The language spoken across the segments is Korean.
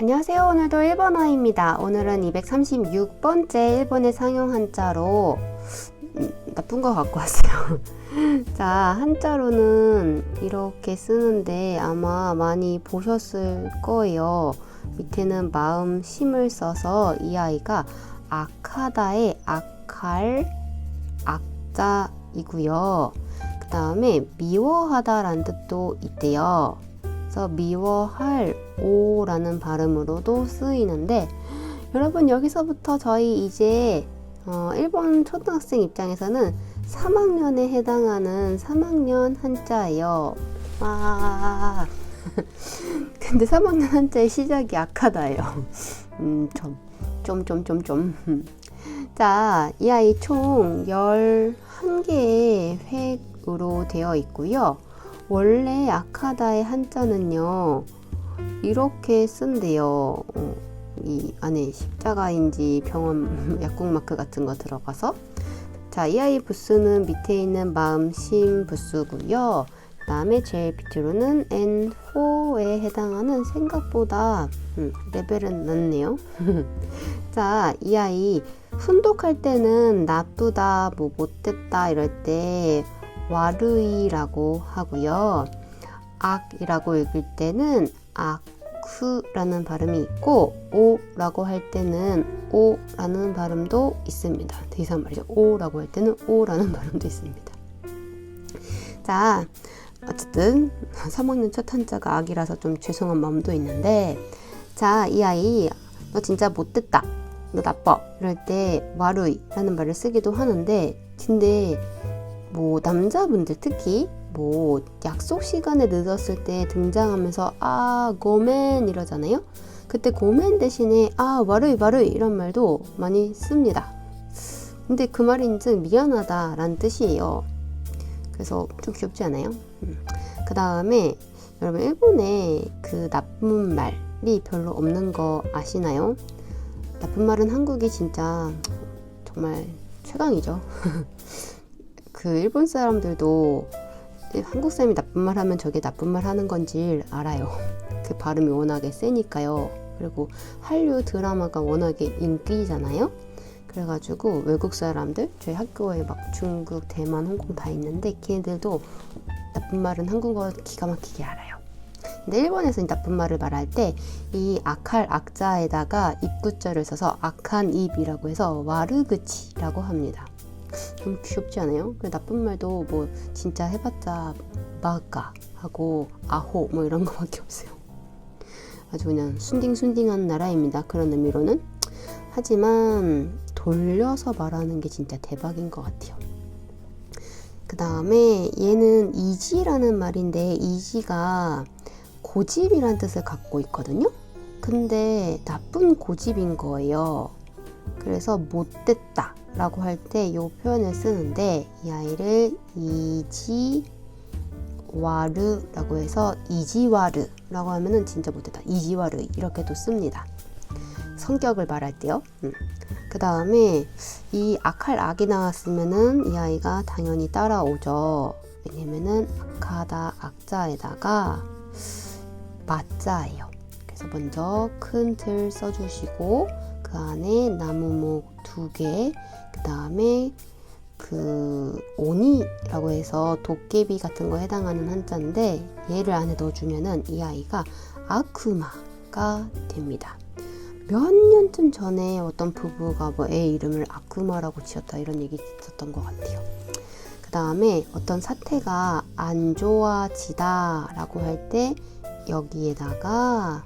안녕하세요. 오늘도 일본어입니다. 오늘은 236번째 일본의 상용 한자로 음, 나쁜 거 갖고 왔어요. 자, 한자로는 이렇게 쓰는데 아마 많이 보셨을 거예요. 밑에는 마음 심을 써서 이 아이가 악하다의 악할 악자이고요. 그 다음에 미워하다라는 뜻도 있대요. 그래서 미워할 오라는 발음으로도 쓰이는데 여러분 여기서부터 저희 이제 어, 일본 초등학생 입장에서는 3학년에 해당하는 3학년 한자예요. 와. 근데 3학년 한자의 시작이 악하다예요. 음, 좀, 좀, 좀, 좀, 좀. 자, 이 아이 총 11개의 획으로 되어 있고요. 원래 악하다의 한자는요, 이렇게 쓴대요. 어, 이 안에 십자가인지 병원 약국 마크 같은 거 들어가서. 자, 이 아이 부스는 밑에 있는 마음 심 부스고요. 그 다음에 제일 밑으로는 N4에 해당하는 생각보다 음, 레벨은 낮네요. 자, 이 아이 훈독할 때는 나쁘다, 뭐 못됐다 이럴 때 와르이라고 하고요. 악이라고 읽을 때는 악후라는 발음이 있고 오라고 할 때는 오라는 발음도 있습니다. 더 이상 말이죠. 오라고 할 때는 오라는 발음도 있습니다. 자, 어쨌든 3학년 첫 한자가 악이라서 좀 죄송한 마음도 있는데 자, 이 아이 너 진짜 못됐다. 너 나빠. 이럴 때 와루이라는 말을 쓰기도 하는데 근데 뭐 남자분들 특히 뭐 약속 시간에 늦었을 때 등장하면서 아 고멘 이러잖아요. 그때 고멘 대신에 아 와르이 와르이 이런 말도 많이 씁니다. 근데 그 말인즉 미안하다라는 뜻이에요. 그래서 좀 귀엽지 않아요? 음. 그 다음에 여러분 일본에 그 나쁜 말이 별로 없는 거 아시나요? 나쁜 말은 한국이 진짜 정말 최강이죠. 그 일본 사람들도 한국 사람이 나쁜 말 하면 저게 나쁜 말 하는 건지 알아요. 그 발음이 워낙에 세니까요. 그리고 한류 드라마가 워낙에 인기잖아요. 그래가지고 외국 사람들 저희 학교에 막 중국, 대만, 홍콩 다 있는데 걔네들도 나쁜 말은 한국어 기가 막히게 알아요. 근데 일본에서는 나쁜 말을 말할 때 이 악할 악자에다가 입구자를 써서 악한 입이라고 해서 와르그치라고 합니다. 좀 귀엽지 않아요? 그 나쁜 말도 뭐 진짜 해봤자 마가 하고 아호 뭐 이런 거밖에 없어요. 아주 그냥 순딩순딩한 나라입니다. 그런 의미로는. 하지만 돌려서 말하는 게 진짜 대박인 것 같아요. 그 다음에 얘는 이지라는 말인데 이지가 고집이란 뜻을 갖고 있거든요. 근데 나쁜 고집인 거예요. 그래서 못됐다 라고 할 때 이 표현을 쓰는데 이 아이를 이지와르 라고 해서 이지와르 라고 하면은 진짜 못됐다. 이지와르 이렇게도 씁니다. 성격을 말할 때요. 음. 그 다음에 이 악할 악이 나왔으면은 이 아이가 당연히 따라오죠. 왜냐면은 악하다 악자에다가 맞자예요. 그래서 먼저 큰 틀 써주시고 그 안에 나무목 두 개, 그 다음에 그 오니라고 해서 도깨비 같은 거 해당하는 한자인데 얘를 안에 넣어주면은 이 아이가 아쿠마가 됩니다. 몇 년쯤 전에 어떤 부부가 뭐 애 이름을 아쿠마라고 지었다 이런 얘기 있었던 것 같아요. 그 다음에 어떤 사태가 안 좋아지다라고 할 때 여기에다가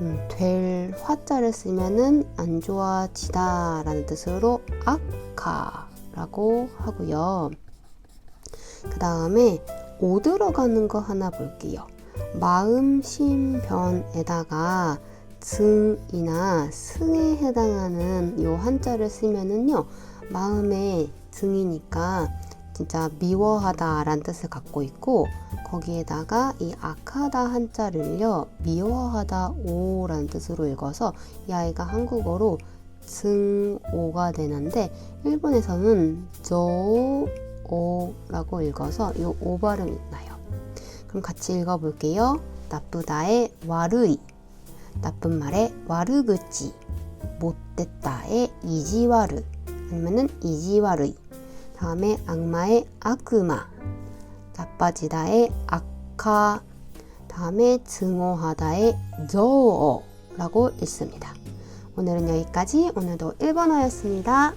음, 될 화자를 쓰면은 안 좋아지다 라는 뜻으로 악하라고 하고요. 그 다음에 오 들어가는 거 하나 볼게요. 마음 심 변에다가 증이나 승에 해당하는 요 한자를 쓰면은요 마음의 증이니까 진짜 미워하다라는 뜻을 갖고 있고 거기에다가 이 악하다 한자를요 미워하다 오라는 뜻으로 읽어서 이 아이가 한국어로 증오가 되는데 일본에서는 저오라고 읽어서 이 오 발음이 나요. 그럼 같이 읽어볼게요. 나쁘다의 와르이 나쁜 말의 와르그치, 못됐다의 이지와르, 아니면은 이지와르이. 다음에 악마의 아크마, 나빠지다의 악화, 다음에 증오하다의 저어라고 읽습니다. 오늘은 여기까지 오늘도 1번어였습니다.